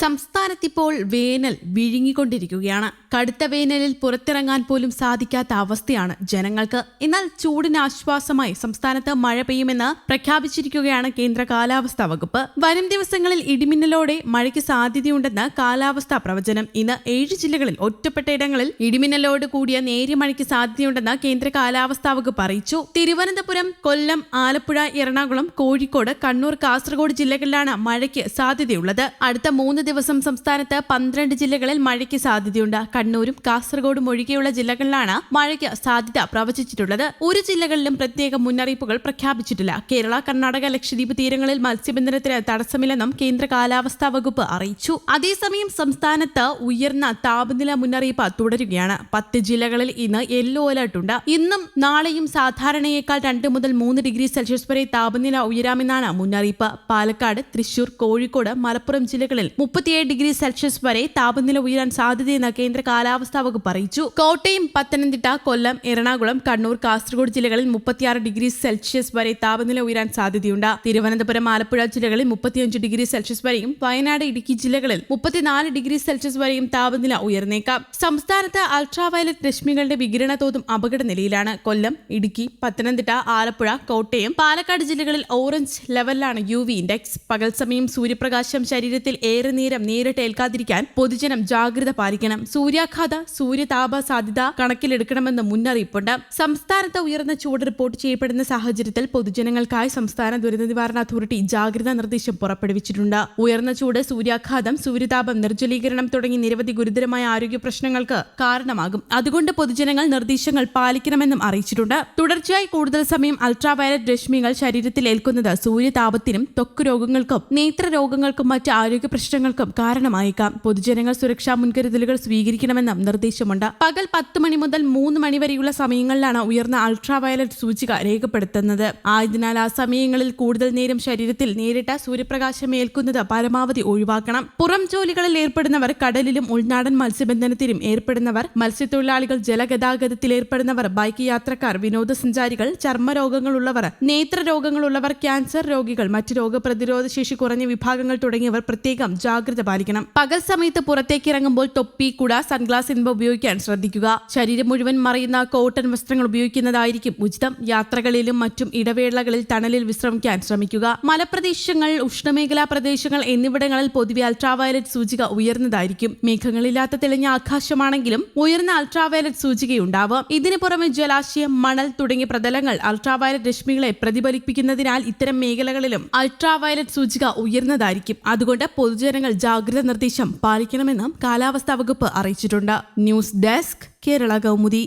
സംസ്ഥാനത്തിപ്പോൾ വേനൽ വിഴുങ്ങിക്കൊണ്ടിരിക്കുകയാണ്. കടുത്ത വേനലിൽ പുറത്തിറങ്ങാൻ പോലും സാധിക്കാത്ത അവസ്ഥയാണ് ജനങ്ങൾക്ക്. എന്നാൽ ചൂടിന് ആശ്വാസമായി സംസ്ഥാനത്ത് മഴ പെയ്യുമെന്ന് പ്രഖ്യാപിച്ചിരിക്കുകയാണ് കേന്ദ്ര കാലാവസ്ഥാ വകുപ്പ്. വരും ദിവസങ്ങളിൽ ഇടിമിന്നലോടെ മഴയ്ക്ക് സാധ്യതയുണ്ടെന്ന് കാലാവസ്ഥാ പ്രവചനം. ഇന്ന് ഏഴ് ജില്ലകളിൽ ഒറ്റപ്പെട്ട ഇടങ്ങളിൽ ഇടിമിന്നലോട് കൂടിയ നേരിയ മഴയ്ക്ക് സാധ്യതയുണ്ടെന്ന് കേന്ദ്ര കാലാവസ്ഥാ വകുപ്പ് അറിയിച്ചു. തിരുവനന്തപുരം കൊല്ലം ആലപ്പുഴ എറണാകുളം കോഴിക്കോട് കണ്ണൂർ കാസർഗോഡ് ജില്ലകളിലാണ് മഴയ്ക്ക് സാധ്യതയുള്ളത്. അടുത്ത മൂന്ന് ദിവസം സംസ്ഥാനത്ത് പന്ത്രണ്ട് ജില്ലകളിൽ മഴയ്ക്ക് സാധ്യതയുണ്ട്. കണ്ണൂരും കാസർഗോഡും ഒഴികെയുള്ള ജില്ലകളിലാണ് മഴയ്ക്ക് സാധ്യത പ്രവചിച്ചിട്ടുള്ളത്. ഒരു ജില്ലകളിലും പ്രത്യേക മുന്നറിയിപ്പുകൾ പ്രഖ്യാപിച്ചിട്ടില്ല. കേരള കർണാടക ലക്ഷദ്വീപ് തീരങ്ങളിൽ മത്സ്യബന്ധനത്തിന് തടസ്സമില്ലെന്നും കേന്ദ്ര കാലാവസ്ഥാ വകുപ്പ് അറിയിച്ചു. അതേസമയം സംസ്ഥാനത്ത് ഉയർന്ന താപനില മുന്നറിയിപ്പ് തുടരുകയാണ്. പത്ത് ജില്ലകളിൽ ഇന്ന് യെല്ലോ അലർട്ട് ഉണ്ട്. ഇന്നും നാളെയും സാധാരണയേക്കാൾ രണ്ട് മുതൽ മൂന്ന് ഡിഗ്രി സെൽഷ്യസ് വരെ താപനില ഉയരാമെന്നാണ് മുന്നറിയിപ്പ്. പാലക്കാട് തൃശൂർ കോഴിക്കോട് മലപ്പുറം ജില്ലകളിൽ മുപ്പത്തിയേഴ് ഡിഗ്രി സെൽഷ്യസ് വരെ താപനില ഉയരാൻ സാധ്യതയെന്ന് കേന്ദ്ര കാലാവസ്ഥാ വകുപ്പ് അറിയിച്ചു. കോട്ടയം പത്തനംതിട്ട കൊല്ലം എറണാകുളം കണ്ണൂർ കാസർഗോഡ് ജില്ലകളിൽ മുപ്പത്തിയാറ് ഡിഗ്രി സെൽഷ്യസ് വരെ താപനില ഉയരാൻ സാധ്യതയുണ്ട്. തിരുവനന്തപുരം ആലപ്പുഴ ജില്ലകളിൽ മുപ്പത്തിയഞ്ച് ഡിഗ്രി സെൽഷ്യസ് വരെയും വയനാട് ഇടുക്കി ജില്ലകളിൽ മുപ്പത്തിനാല് ഡിഗ്രി സെൽഷ്യസ് വരെയും താപനില ഉയർന്നേക്കാം. സംസ്ഥാനത്ത് അൾട്രാവയലറ്റ് രശ്മികളുടെ വികിരണ തോതും അപകട നിലയിലാണ്. കൊല്ലം ഇടുക്കി പത്തനംതിട്ട ആലപ്പുഴ കോട്ടയം പാലക്കാട് ജില്ലകളിൽ ഓറഞ്ച് ലെവലിലാണ് യു വി ഇൻഡെക്സ്. പകൽ സമയം സൂര്യപ്രകാശം ശരീരത്തിൽ ഏറെ നേരം നേരിട്ട് ഏൽക്കാതിരിക്കാൻ പൊതുജനം ജാഗ്രത പാലിക്കണം. സൂര്യാഘാത സൂര്യതാപ സാധ്യത കണക്കിലെടുക്കണമെന്ന് മുന്നറിയിപ്പുണ്ട്. സംസ്ഥാനത്ത് ഉയർന്ന ചൂട് റിപ്പോർട്ട് ചെയ്യപ്പെടുന്ന സാഹചര്യത്തിൽ പൊതുജനങ്ങൾക്കായി സംസ്ഥാന ദുരന്ത നിവാരണ അതോറിറ്റി ജാഗ്രതാ നിർദ്ദേശം പുറപ്പെടുവിച്ചിട്ടുണ്ട്. ഉയർന്ന ചൂട് സൂര്യാഘാതം സൂര്യതാപം നിർജലീകരണം തുടങ്ങി നിരവധി ഗുരുതരമായ ആരോഗ്യ പ്രശ്നങ്ങൾക്ക് കാരണമാകും. അതുകൊണ്ട് പൊതുജനങ്ങൾ നിർദ്ദേശങ്ങൾ പാലിക്കണമെന്നും അറിയിച്ചിട്ടുണ്ട്. തുടർച്ചയായി കൂടുതൽ സമയം അൾട്രാവയലറ്റ് രശ്മികൾ ശരീരത്തിൽ ഏൽക്കുന്നത് സൂര്യതാപത്തിനും ത്വക്ക് രോഗങ്ങൾക്കും നേത്ര രോഗങ്ങൾക്കും മറ്റ് ആരോഗ്യ പ്രശ്നങ്ങൾക്കും കാരണമായേക്കാം. പൊതുജനങ്ങൾ സുരക്ഷാ മുൻകരുതലുകൾ സ്വീകരിക്കണമെന്നും നിർദ്ദേശമുണ്ട്. പകൽ പത്ത് മണി മുതൽ മൂന്ന് മണി വരെയുള്ള സമയങ്ങളിലാണ് ഉയർന്ന അൾട്രാ വയലറ്റ് സൂചിക രേഖപ്പെടുത്തുന്നത്. ആയതിനാൽ ആ സമയങ്ങളിൽ കൂടുതൽ നേരം ശരീരത്തിൽ നേരിട്ട സൂര്യപ്രകാശം ഏൽക്കുന്നത് പരമാവധി ഒഴിവാക്കണം. പുറം ജോലികളിൽ ഏർപ്പെടുന്നവർ കടലിലും ഉൾനാടൻ മത്സ്യബന്ധനത്തിലും ഏർപ്പെടുന്നവർ മത്സ്യത്തൊഴിലാളികൾ ജലഗതാഗതത്തിൽ ഏർപ്പെടുന്നവർ ബൈക്ക് യാത്രക്കാർ വിനോദസഞ്ചാരികൾ ചർമ്മരോഗങ്ങളുള്ളവർ നേത്രരോഗങ്ങളുള്ളവർ ക്യാൻസർ രോഗികൾ മറ്റ് രോഗപ്രതിരോധ ശേഷി കുറഞ്ഞ വിഭാഗങ്ങൾ തുടങ്ങിയവർ പ്രത്യേകം ജാഗ്രത പാലിക്കണം. പകൽ സമയത്ത് പുറത്തേക്കിറങ്ങുമ്പോൾ തൊപ്പി കുട സൺഗ്ലാസ് എന്നിവ ഉപയോഗിക്കാൻ ശ്രദ്ധിക്കുക. ശരീരം മുഴുവൻ മറയുന്ന കോട്ടൺ വസ്ത്രങ്ങൾ ഉപയോഗിക്കുന്നതായിരിക്കും ഉചിതം. യാത്രകളിലും മറ്റും ഇടവേളകളിൽ തണലിൽ വിശ്രമിക്കാൻ ശ്രമിക്കുക. മലപ്രദേശങ്ങൾ ഉഷ്ണമേഖലാ പ്രദേശങ്ങൾ എന്നിവിടങ്ങളിൽ പൊതുവെ അൾട്രാവയലറ്റ് സൂചിക ഉയർന്നതായിരിക്കും. മേഘങ്ങളില്ലാത്ത തെളിഞ്ഞ ആകാശമാണെങ്കിലും ഉയർന്ന അൾട്രാവയലറ്റ് സൂചികയുണ്ടാവും. ഇതിനു പുറമെ ജലാശയം മണൽ തുടങ്ങിയ പ്രതലങ്ങൾ അൾട്രാവയലറ്റ് രശ്മികളെ പ്രതിഫലിപ്പിക്കുന്നതിനാൽ ഇത്തരം മേഖലകളിലും അൾട്രാവയലറ്റ് സൂചിക ഉയർന്നതായിരിക്കും. അതുകൊണ്ട് പൊതുജനങ്ങൾ ജാഗ്രത നിർദ്ദേശം പാലിക്കണമെന്നും കാലാവസ്ഥാ വകുപ്പ് അറിയിച്ചിട്ടുണ്ട് ന്യൂസ് ഡെസ്ക് കേരള കൗമുദി.